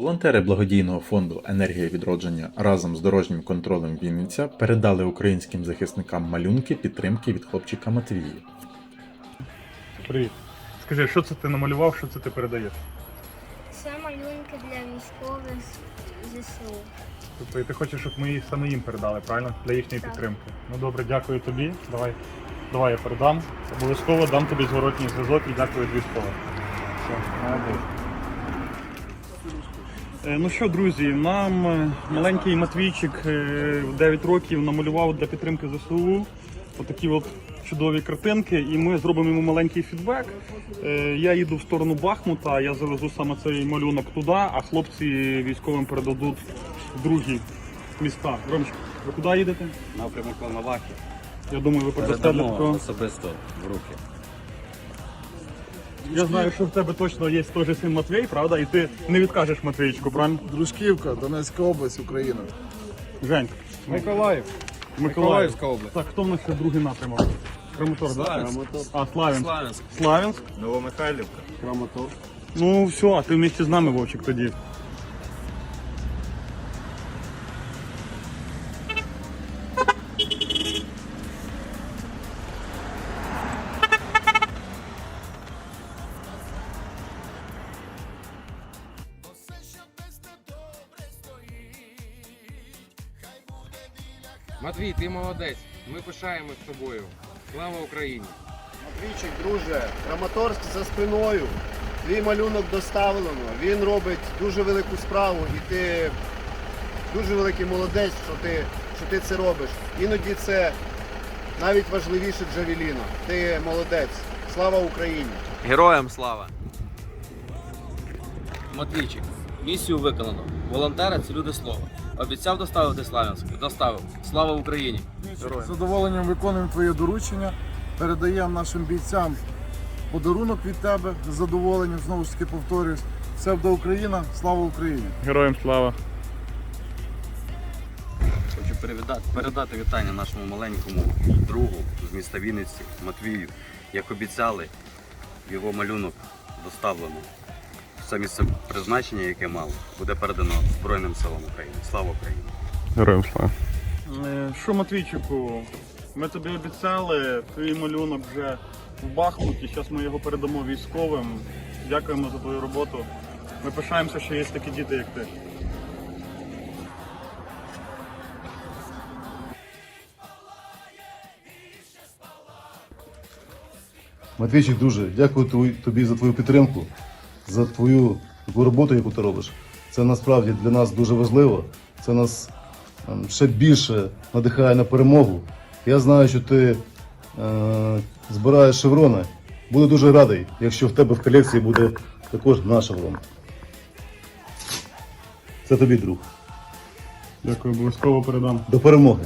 Волонтери благодійного фонду Енергія відродження разом з дорожнім контролем Вінниця передали українським захисникам малюнки підтримки від хлопчика Матвія. Привіт. Скажи, що це ти намалював, що це ти передаєш? Це малюнки для військових з ЗСУ. Тобто і ти хочеш, щоб ми їх саме їм передали, правильно? Для їхньої Так. підтримки. Ну добре, дякую тобі. Давай, давай я передам. Обов'язково дам тобі зворотній зв'язок і дякую від військових. Все, молодець. Е, Ну що, друзі, нам е, маленький Матвійчик е, в 9 років намалював для підтримки ЗСУ отакі от чудові картинки, і ми зробимо йому маленький фідбек. Е, Я їду в сторону Бахмута, я завезу саме цей малюнок туди, а хлопці військовим передадуть в другі міста. Ромчик, ви куди їдете? Напрямок Волновахи. Я думаю, ви передасте для такого. особисто в руки. Я знаю, що в тебе точно є той же син Матвій, правда? І ти не відкажеш Матвійчику, правильно? Дружківка, Донецька область, Україна. Жень. Миколаїв. Миколаївська область. Так, хто в нас ще другий напрямок? Краматор, так? Славянськ. А, Славянськ. Славянськ. Славянськ? Новомихайлівка. Краматор. Ну все, а ти вместе з нами, Вовчик, тоді. Матвій, ти молодець. Ми пишаємось тобою. Слава Україні! Матвійчик, друже, Краматорськ за спиною. Твій малюнок доставлено. Він робить дуже велику справу і ти дуже великий молодець, що ти, що ти це робиш. Іноді це навіть важливіше Джавеліна. Ти молодець. Слава Україні! Героям слава! Матвійчик. Місію виконано. Волонтери це люди слова. Обіцяв доставити Славянськ. Доставив. Слава Україні! З задоволенням виконуємо твоє доручення, передаємо нашим бійцям подарунок від тебе з задоволенням, знову ж таки повторюсь. Все буде Україна, слава Україні! Героям слава. Хочу передати, передати вітання нашому маленькому другу з міста Вінниці, Матвію. Як обіцяли, його малюнок доставлено. Все місце призначення, яке мав, буде передано Збройним силам України. Слава Україні! Героям слава. Е, Що, Матвійчику, ми тобі обіцяли, твій малюнок вже в Бахмуті, зараз ми його передамо військовим. Дякуємо за твою роботу. Ми пишаємося, що є такі діти, як ти. Матвійчик, друже, дякую тобі за твою підтримку, за твою таку роботу, яку ти робиш. Це насправді для нас дуже важливо. Це нас ем, ще більше надихає на перемогу. Я знаю, що ти е, збираєш шеврони. Буду дуже радий, якщо в тебе в колекції буде також наш шеврон. Це тобі, друг. Дякую, обов'язково передам. До перемоги.